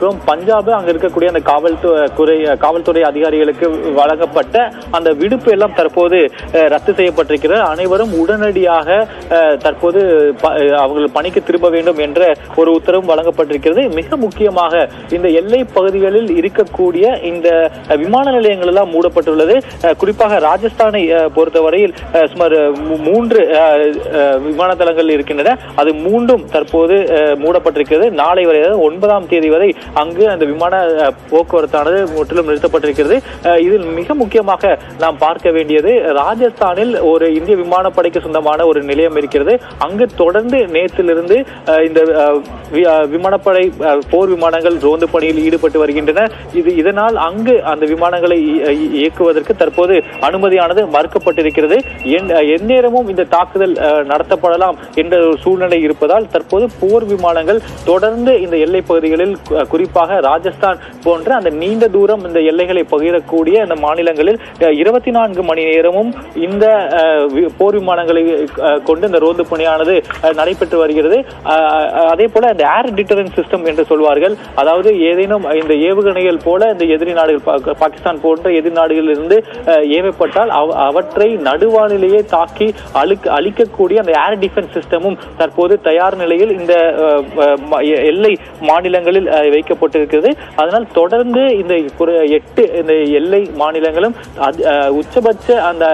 அப்புறம் பஞ்சாப் அங்க இருக்கக்கூடிய அந்த காவல்துறை காவல்துறை அதிகாரிகளுக்கு வழங்கப்பட்ட அந்த விடுப்பு எல்லாம் தற்போது ரத்து செய்யப்பட்டிருக்கிறது. அனைவரும் உடனடியாக தற்போது ப- அவர்கள் பணிக்கு திரும்ப வேண்டும் என்ற ஒரு உத்தரவும் வழங்கப்பட்டிருக்கிறது. மிக முக்கியமாக இந்த எல்லை பகுதிகளில் இருக்கக்கூடிய இந்த விமான நிலையங்கள் எல்லாம் மூடப்பட்டுள்ளது. குறிப்பாக ராஜஸ்தானை பொறுத்தவரையில் சுமார் மூன்று விமான தளங்கள் இருக்கின்றன. அது மூன்றும் தற்போது மூடப்பட்டிருக்கிறது. நாளை வரை அதாவது ஒன்பதாம் தேதி வரை அங்கு அந்த விமான போக்குவரத்தானது முற்றிலும் நிறுத்தப்பட்டிருக்கிறது. இதில் மிக முக்கியமாக நாம் பார்க்க வேண்டியது ராஜஸ்தானில் ஒரு இந்திய விமானப்படைக்கு சொந்தமான ஒரு நிலையம் இருக்கிறது. அங்கு தொடர்ந்து நேற்றிலிருந்து இந்த விமானப்படை போர் விமானங்கள் ரோந்து பணியில் ஈடுபட்டு வருகின்றன. இது இதனால் அங்கு அந்த விமானங்களை இயக்குவதற்கு தற்போது அனுமதியானது மறுக்கப்பட்டிருக்கிறது. எந்நேரமும் இந்த தாக்குதல் நடத்தப்படலாம் என்ற ஒரு சூழ்நிலை இருப்பதால் தற்போது போர் விமானங்கள் தொடர்ந்து இந்த எல்லை பகுதிகளில் குறிப்பாக ராஜஸ்தான் போன்ற அந்த நீண்ட தூரம் இந்த எல்லைகளை பகிரக்கூடிய இந்த மாநிலங்களில் இருபத்தி நான்கு மணி நேரமும் இந்த போர் விமானங்களை கொண்டு இந்த ரோந்து பணியானது நடைபெற்று வருகிறது. அதே போல இந்த ஏர் டிட்டரன்ஸ் சிஸ்டம் என்று சொல்வார்கள். அதாவது ஏதேனும் இந்த ஏவுகணைகள் போல இந்த எதிரி நாடுகள் பாகிஸ்தான் போன்ற எதிரி நாடுகளில் இருந்து ஏவப்பட்டால் அவ- அவற்றை நடுவானிலேயே தாக்கி அழுக்க அழிக்கக்கூடிய அந்த ஏர் டிஃபென்ஸ் சிஸ்டமும் தற்போது தயார் நிலையில் இந்த எல்லை மாநிலங்களில் வைக்க அறிவிக்கப்பட்டிருக்கிறது அதனால் தொடர்ந்து இந்த எட்டு இந்த எல்லை மாநிலங்களும் உச்சபட்ச அந்த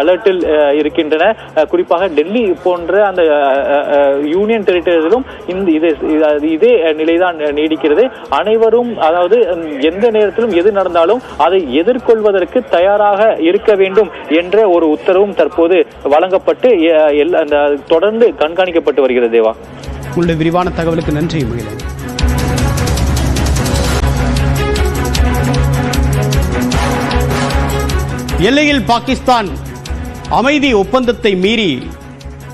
அலர்ட்டில் இருக்கின்றன. குறிப்பாக டெல்லி போன்ற அந்த யூனியன் டெரிட்டரியிலும் இந்த இது இதே நிலைதான் நீடிக்கிறது. அனைவரும் அதாவது எந்த நேரத்திலும் எது நடந்தாலும் அதை எதிர்கொள்வதற்கு தயாராக இருக்க வேண்டும் என்ற ஒரு உத்தரவும் தற்போது வழங்கப்பட்டு அந்த தொடர்ந்து கண்காணிக்கப்பட்டு வருகிறது தேவா. உங்களுடைய விரிவான தகவலுக்கு நன்றி மகிழன். எல்லையில் பாகிஸ்தான் அமைதி ஒப்பந்தத்தை மீறி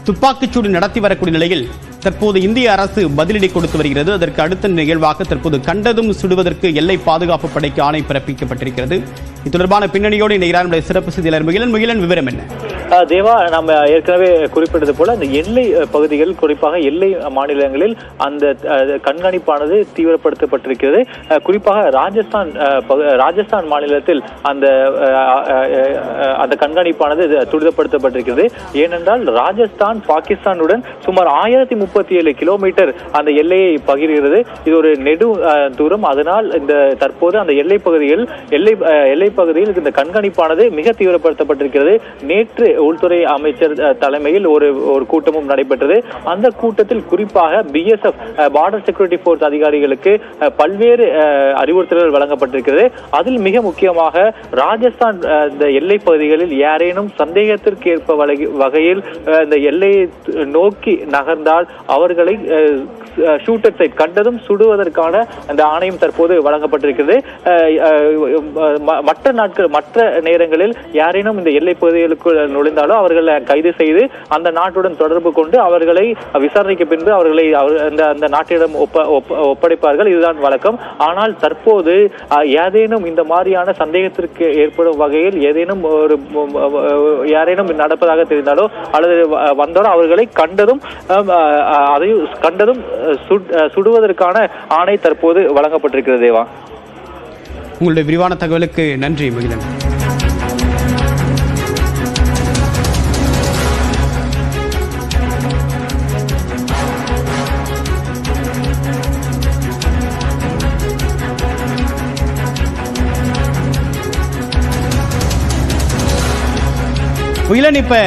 துப்பாக்கிச்சூடு நடத்தி வரக்கூடிய நிலையில் தற்போது இந்திய அரசு பதிலடி கொடுத்து வருகிறது. அதற்கு அடுத்த நிகழ்வாக தற்போது கண்டதும் சுடுவதற்கு எல்லை பாதுகாப்பு படைக்கு ஆணை பிறப்பிக்கப்பட்டிருக்கிறது. இது தொடர்பான பின்னணியோடு இணைகிறார் சிறப்பு செய்தியாளர் முகிலன். முகிலன் விவரம் என்ன? தேவா நம்ம ஏற்கனவே குறிப்பிட்டது போல அந்த எல்லை பகுதிகள் குறிப்பாக எல்லை மாநிலங்களில் அந்த கண்காணிப்பானது தீவிரப்படுத்தப்பட்டிருக்கிறது. குறிப்பாக ராஜஸ்தான் ராஜஸ்தான் மாநிலத்தில் அந்த அந்த கண்காணிப்பானது துரிதப்படுத்தப்பட்டிருக்கிறது. ஏனென்றால் ராஜஸ்தான் பாகிஸ்தானுடன் சுமார் ஆயிரத்தி முப்பத்தி ஏழு கிலோமீட்டர் அந்த எல்லையை பகிர்கிறது. இது ஒரு நெடு தூரம். அதனால் இந்த தற்போது அந்த எல்லை பகுதியில் எல்லை எல்லை பகுதியில் இந்த கண்காணிப்பானது மிக தீவிரப்படுத்தப்பட்டிருக்கிறது. நேற்று உள்துறை அமைச்சர் தலைமையில் ஒரு ஒரு கூட்டமும் நடைபெற்றது. அந்த கூட்டத்தில் குறிப்பாக பிஎஸ்எஃப் பார்டர் செக்யூரிட்டி போர்ஸ் அதிகாரிகளுக்கு பல்வேறு அறிவுறுத்தல்கள் வழங்கப்பட்டிருக்கிறது. அதில் மிக முக்கியமாக ராஜஸ்தான் இந்த எல்லை பகுதிகளில் யாரேனும் சந்தேகத்திற்கு ஏற்ப வகையில் இந்த எல்லையை நோக்கி நகர்ந்தால் அவர்களை ஷூட்டர் சைட் கண்டதும் சுடுவதற்கான அந்த ஆணையம் தற்போது வழங்கப்பட்டிருக்கிறது. ம- மற்ற நாட்கள் மற்ற நேரங்களில் யாரேனும் இந்த எல்லை பகுதிகளுக்குள் நுழைந்தாலோ அவர்களை கைது செய்து அந்த நாட்டுடன் தொடர்பு கொண்டு அவர்களை விசாரணைக்கு பின்பு அவர்களை அவர்- அந்த அந்த நாட்டிடம் ஒப்ப ஒப்ப- ஒப்படைப்பார்கள். இதுதான் வழக்கம். ஆனால் தற்போது ஏதேனும் இந்த மாதிரியான சந்தேகத்திற்கு ஏற்படும் வகையில் ஏதேனும் ஒரு யாரேனும் நடப்பதாக தெரிந்தாலோ அல்லது வ- வந்தாலோ அவர்களை கண்டதும் அதையும் கண்டதும் சுடுவதற்கான ஆணை தற்போது வழங்கப்பட்டிருக்கிறது தேவா. உங்களுடைய விரிவான தகவலுக்கு நன்றி மகிழன். முகிலன் இப்ப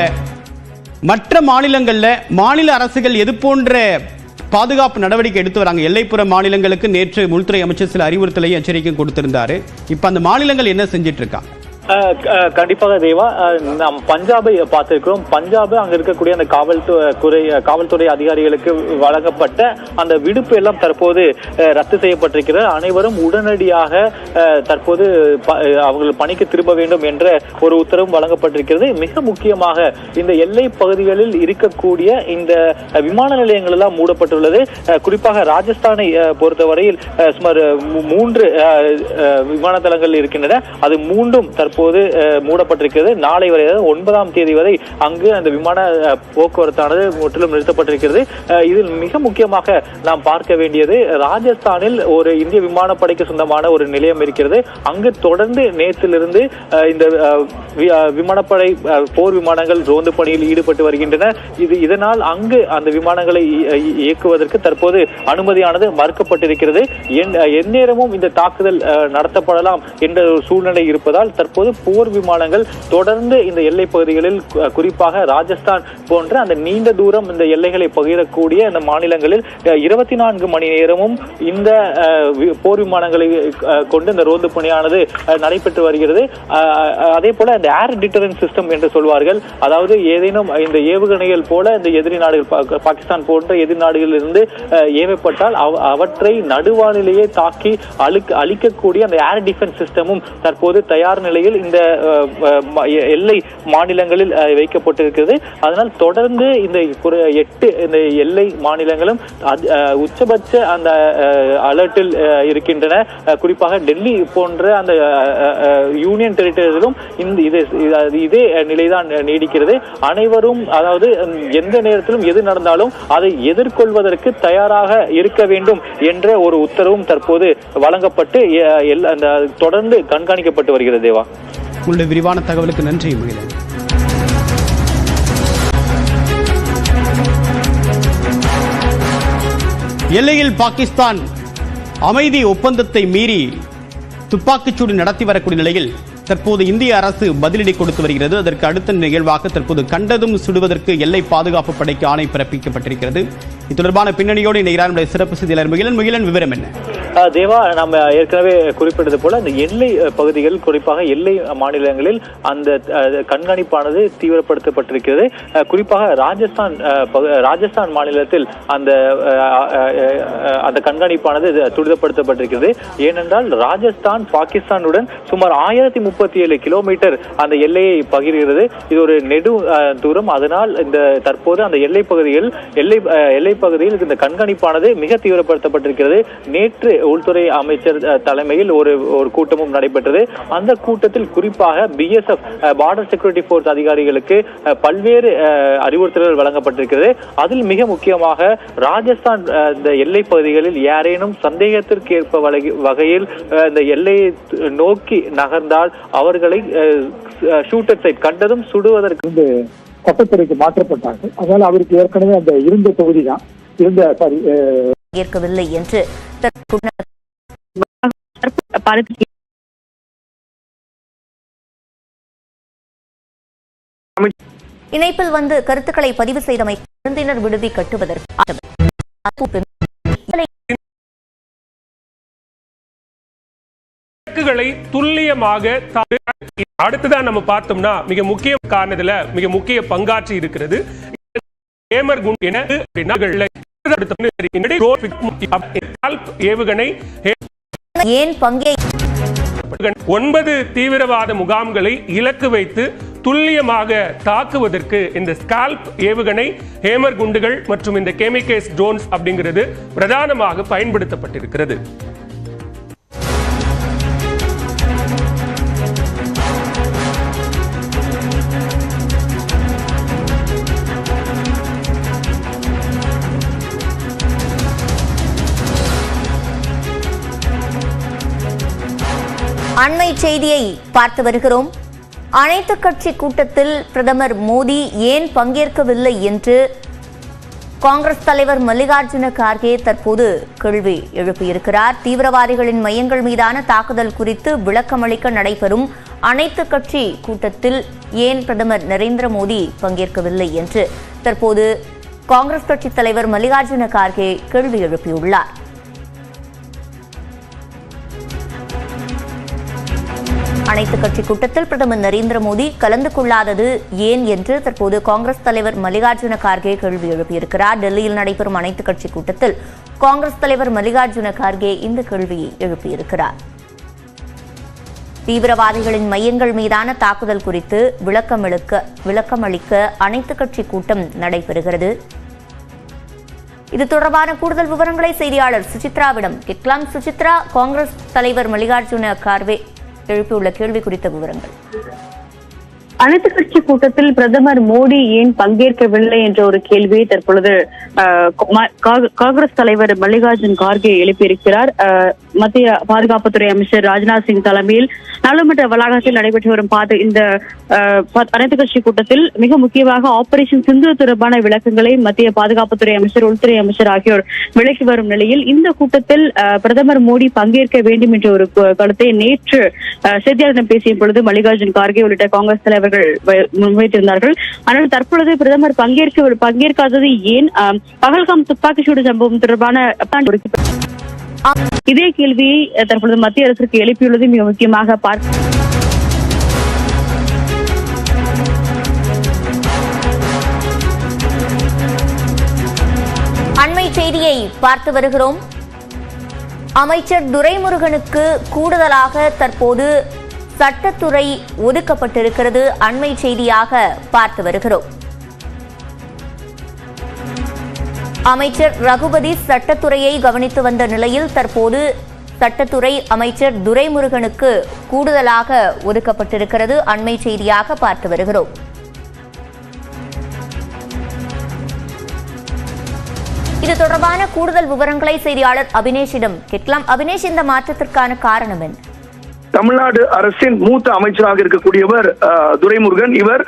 மற்ற மாநிலங்களில் மாநில அரசுகள் எது போன்ற பாதுகாப்பு நடவடிக்கை எடுத்து வராங்க. எல்லைப்புற மாநிலங்களுக்கு நேற்று உள்துறை அமைச்சர் சில அறிவுறுத்தலையும் எச்சரிக்கையும் கொடுத்திருந்தாரு. இப்ப அந்த மாநிலங்கள் என்ன செஞ்சிட்டு இருக்காங்க கண்டிப்பாக தேவா. நாம் பஞ்சாபை பார்த்திருக்கிறோம். பஞ்சாப் அங்க இருக்கக்கூடிய அந்த காவல்துறை காவல்துறை அதிகாரிகளுக்கு வழங்கப்பட்ட அந்த விடுப்பு எல்லாம் தற்போது ரத்து செய்யப்பட்டிருக்கிறது. அனைவரும் உடனடியாக தற்போது அவர்கள் பணிக்கு திரும்ப வேண்டும் என்ற ஒரு உத்தரவும் வழங்கப்பட்டிருக்கிறது. மிக முக்கியமாக இந்த எல்லை பகுதிகளில் இருக்கக்கூடிய இந்த விமான நிலையங்கள் எல்லாம் மூடப்பட்டுள்ளது. அஹ், குறிப்பாக ராஜஸ்தானை பொறுத்தவரையில் சுமார் மூன்று விமான தளங்கள் இருக்கின்றன. அது மூன்றும் தற்போது தற்போது மூடப்பட்டிருக்கிறது. நாளை வரை அதாவது ஒன்பதாம் தேதி வரை அங்கு அந்த விமான போக்குவரத்தானது முற்றிலும் நிறுத்தப்பட்டிருக்கிறது. இதில் மிக முக்கியமாக நாம் பார்க்க வேண்டியது ராஜஸ்தானில் ஒரு இந்திய விமானப்படைக்கு சொந்தமான ஒரு நிலையம் இருக்கிறது. அங்கு தொடர்ந்து நேற்றிலிருந்து இந்த விமானப்படை போர் விமானங்கள் ரோந்து பணியில் ஈடுபட்டு வருகின்றன. இது இதனால் அங்கு அந்த விமானங்களை இயக்குவதற்கு தற்போது அனுமதியானது மறுக்கப்பட்டிருக்கிறது. என்- எந்நேரமும் இந்த தாக்குதல் நடத்தப்படலாம் என்ற ஒரு சூழ்நிலை இருப்பதால் தற்போது போர் விமானங்கள் தொடர்ந்து இந்த எல்லை பகுதிகளில் குறிப்பாக ராஜஸ்தான் போன்ற அந்த நீண்ட தூரம் இந்த எல்லைகளை பகிரக்கூடிய இந்த மாநிலங்களில் இருபத்தி நான்கு மணி நேரமும் இந்த போர் விமானங்களை கொண்டு இந்த ரோந்து பணியானது நடைபெற்று வருகிறது. அதே போல இந்த ஏர் டிட்டரன்ஸ் சிஸ்டம் என்று சொல்வார்கள். அதாவது ஏதேனும் இந்த ஏவுகணைகள் போல இந்த எதிரி நாடுகள் பாகிஸ்தான் போன்ற எதிரி நாடுகளில் இருந்து ஏவப்பட்டால் அவ- அவற்றை நடுவானிலேயே தாக்கி அழுக்க அழிக்கக்கூடிய அந்த ஏர் டிஃபென்ஸ் சிஸ்டமும் தற்போது தயார் நிலையில் இந்த எல்லை மாநிலங்களில் வைக்கப்பட்டிருக்கிறது. அதனால் தொடர்ந்து இந்த எட்டு இந்த எல்லை மாநிலங்களும் உச்சபட்ச அந்த அலர்ட்டில் இருக்கின்றன. குறிப்பாக டெல்லி போன்ற அந்த யூனியன் டெரிட்டரியிலும் இந்த இது இதே நிலைதான் நீடிக்கிறது. அனைவரும் அதாவது எந்த நேரத்திலும் எது நடந்தாலும் அதை எதிர்கொள்வதற்கு தயாராக இருக்க வேண்டும் என்ற ஒரு உத்தரவும் தற்போது வழங்கப்பட்டு அந்த தொடர்ந்து கண்காணிக்கப்பட்டு வருகிறது தேவா. உங்களுடைய விரிவான தகவலுக்கு நன்றி மகிழன். எல்லையில் பாகிஸ்தான் அமைதி ஒப்பந்தத்தை மீறி துப்பாக்கிச்சூடு நடத்தி வரக்கூடிய நிலையில் தற்போது இந்திய அரசு பதிலடி கொடுத்து வருகிறது. அதற்கு அடுத்த நிகழ்வாக தற்போது கண்டதும் சுடுவதற்கு எல்லை பாதுகாப்பு படைக்கு ஆணை பிறப்பிக்கப்பட்டிருக்கிறது. இது தொடர்பான பின்னணியோடு இணைகிறார் சிறப்பு செய்தியாளர் முகிலன் முகிலன் விவரம் என்ன? தேவா நம்ம ஏற்கனவே குறிப்பிட்டது போல அந்த எல்லை பகுதிகள் குறிப்பாக எல்லை மாநிலங்களில் அந்த கண்காணிப்பானது தீவிரப்படுத்தப்பட்டிருக்கிறது. குறிப்பாக ராஜஸ்தான் பகு- ராஜஸ்தான் மாநிலத்தில் அந்த அந்த கண்காணிப்பானது துரிதப்படுத்தப்பட்டிருக்கிறது. ஏனென்றால் ராஜஸ்தான் பாகிஸ்தானுடன் சுமார் ஆயிரத்தி முப்பத்தி ஏழு கிலோமீட்டர் அந்த எல்லையை பகிர்கிறது. இது ஒரு நெடு தூரம். அதனால் இந்த தற்போது அந்த எல்லை பகுதியில் எல்லை எல்லை பகுதியில் இந்த கண்காணிப்பானது மிக தீவிரப்படுத்தப்பட்டிருக்கிறது. நேற்று உள்துறை அமைச்சர் தலைமையில் ஒரு ஒரு கூட்டமும் நடைபெற்றது. அந்த கூட்டத்தில் குறிப்பாக பிஎஸ்எஃப் பார்டர் செக்யூரிட்டி போர்ஸ் அதிகாரிகளுக்கு பல்வேறு அறிவுறுத்தல்கள் வழங்கப்பட்டிருக்கிறது. அதில் மிக முக்கியமாக ராஜஸ்தான் இந்த எல்லை பகுதிகளில் யாரேனும் சந்தேகத்திற்கு ஏற்ப வகையில் இந்த எல்லையை நோக்கி நகர்ந்தால் அவர்களை ஷூட்டர் சைட் கண்டதும் சுடுவதற்கு இந்த சட்டத்துறைக்கு மாற்றப்பட்டார்கள். அதனால அவருக்கு ஏற்கனவே அந்த இருந்த தொகுதி தான். இருந்த சாரி ஏற்கவில்லை என்று இணைப்பில் வந்து கருத்துக்களை பதிவு செய்தமை விருந்தினர் விடுதி கட்டுவதற்கு இலக்குகளை துல்லியமாக அடுத்ததான் நம்ம பார்த்தோம்னா மிக முக்கிய காரணத்துல மிக முக்கிய பங்காற்றி இருக்கிறது. ஏவுகணை ஏன் பங்கே ஒன்பது தீவிரவாத முகாம்களை இலக்கு வைத்து துல்லியமாக தாக்குவதற்கு இந்த ஸ்கால்ப் ஏவுகணை ஹேமர் குண்டுகள் மற்றும் இந்த கெமிக்கேஸ் ட்ரோன்ஸ் அப்படிங்கிறது பிரதானமாக பயன்படுத்தப்பட்டிருக்கிறது. அண்மை செய்தியை பார்த்து வருகிறோம். அனைத்து கட்சி கூட்டத்தில் பிரதமர் மோடி ஏன் பங்கேற்கவில்லை என்று காங்கிரஸ் தலைவர் மல்லிகார்ஜுன கார்கே தற்போது கேள்வி எழுப்பியிருக்கிறார். தீவிரவாதிகளின் மையங்கள் மீதான தாக்குதல் குறித்து விளக்கமளிக்க நடைபெறும் அனைத்து கட்சி கூட்டத்தில் ஏன் பிரதமர் நரேந்திர மோடி பங்கேற்கவில்லை என்று தற்போது காங்கிரஸ் கட்சி தலைவர் மல்லிகார்ஜுன கார்கே கேள்வி எழுப்பியுள்ளார். அனைத்து கட்சி கூட்டத்தில் பிரதமர் நரேந்திர மோடி கலந்து கொள்ளாதது ஏன் என்று தற்போது காங்கிரஸ் தலைவர் மல்லிகார்ஜுன கார்கே கேள்வி எழுப்பியிருக்கிறார். டெல்லியில் நடைபெறும் அனைத்து கட்சி கூட்டத்தில் காங்கிரஸ் தலைவர் மல்லிகார்ஜுன கார்கே இந்த கேள்வியை எழுப்பியிருக்கிறார். தீவிரவாதிகளின் மையங்கள் மீதான தாக்குதல் குறித்து விளக்கமளிக்க விளக்கமளிக்க அனைத்து கட்சி கூட்டம் நடைபெறுகிறது. இது தொடர்பான கூடுதல் விவரங்களை செய்தியாளர் சுசித்ராவிடம் கேட்கலாம். சுசித்ரா காங்கிரஸ் தலைவர் மல்லிகார்ஜுன கார்வே எழுப்பியுள்ள கேள்வி குறித்த விவரங்கள். அனைத்து கட்சி கூட்டத்தில் பிரதமர் மோடி ஏன் பங்கேற்கவில்லை என்ற ஒரு கேள்வியை தற்பொழுது காங்கிரஸ் தலைவர் மல்லிகார்ஜுன் கார்கே எழுப்பியிருக்கிறார். மத்திய பாதுகாப்புத்துறை அமைச்சர் ராஜ்நாத் சிங் தலைமையில் நாடாளுமன்ற வளாகத்தில் நடைபெற்று வரும் பாது இந்த அனைத்து கட்சி கூட்டத்தில் மிக முக்கியமாக ஆபரேஷன் சிந்து தொடர்பான விளக்கங்களை மத்திய பாதுகாப்புத்துறை அமைச்சர் உள்துறை அமைச்சர் ஆகியோர் விளக்கி வரும் நிலையில் இந்த கூட்டத்தில் அஹ், பிரதமர் மோடி பங்கேற்க வேண்டும் என்ற ஒரு கருத்தை நேற்று அஹ், செய்தியாளர்களிடம் பேசிய பொழுது மல்லிகார்ஜுன் கார்கே உள்ளிட்ட காங்கிரஸ் தலைவர்கள் முன்வைத்திருந்தார்கள். ஆனால் தற்பொழுது பிரதமர் பங்கேற்க பங்கேற்காதது ஏன்? பகல்காம் பகல்காம் துப்பாக்கிச்சூடு சம்பவம் தொடர்பான இதே கேள்வியை தற்பொழுது மத்திய அரசுக்கு எழுப்பியுள்ளது மிக முக்கியமாக பார்க்க அண்மை செய்தியை பார்த்து வருகிறோம். அமைச்சர் துரைமுருகனுக்கு கூடுதலாக தற்போது சட்டத்துறை ஒதுக்கப்பட்டிருக்கிறது. அண்மை செய்தியாக பார்த்து வருகிறோம். அமைச்சர் ரகுபதி சட்டத்துறையை கவனித்து வந்த நிலையில் தற்போது சட்டத்துறை அமைச்சர் துரைமுருகனுக்கு கூடுதலாக ஒதுக்கப்பட்டிருக்கிறது. அண்மை செய்தியாக பார்த்து வருகிறோம். இது தொடர்பான கூடுதல் விவரங்களை செய்தியாளர் அபினேஷிடம் கேட்கலாம். அபினேஷ் இந்த மாற்றத்திற்கான காரணம் என்ன? தமிழ்நாடு அரசின் மூத்த அமைச்சராக இருக்கக்கூடியவர் துரைமுருகன். இவர்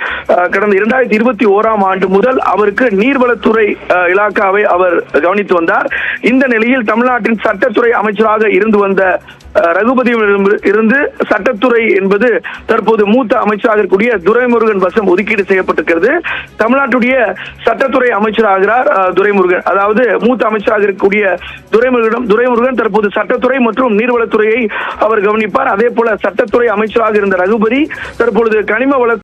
கடந்த இரண்டாயிரத்தி இருபத்தி ஓராம் ஆண்டு முதல் அவருக்கு நீர்வளத்துறை இலாக்காவை அவர் கவனித்து வந்தார். இந்த நிலையில் தமிழ்நாட்டின் சட்டத்துறை அமைச்சராக இருந்து வந்த ரகுபதியிடம் இருந்து சட்டத்துறை என்பது தற்போது மூத்த அமைச்சராக இருக்கக்கூடிய துரைமுருகன் வசம் ஒதுக்கீடு செய்யப்பட்டிருக்கிறது. தமிழ்நாட்டுடைய சட்டத்துறை அமைச்சராகிறார் துரைமுருகன். அதாவது மூத்த அமைச்சராக இருக்கக்கூடிய துரைமுருகன் துரைமுருகன் தற்போது சட்டத்துறை மற்றும் நீர்வளத்துறையை அவர் கவனிப்பார். அதே போல சட்டத்துறை அமைச்சராக இருந்த ரகுபதி தற்பொழுது கனிம வள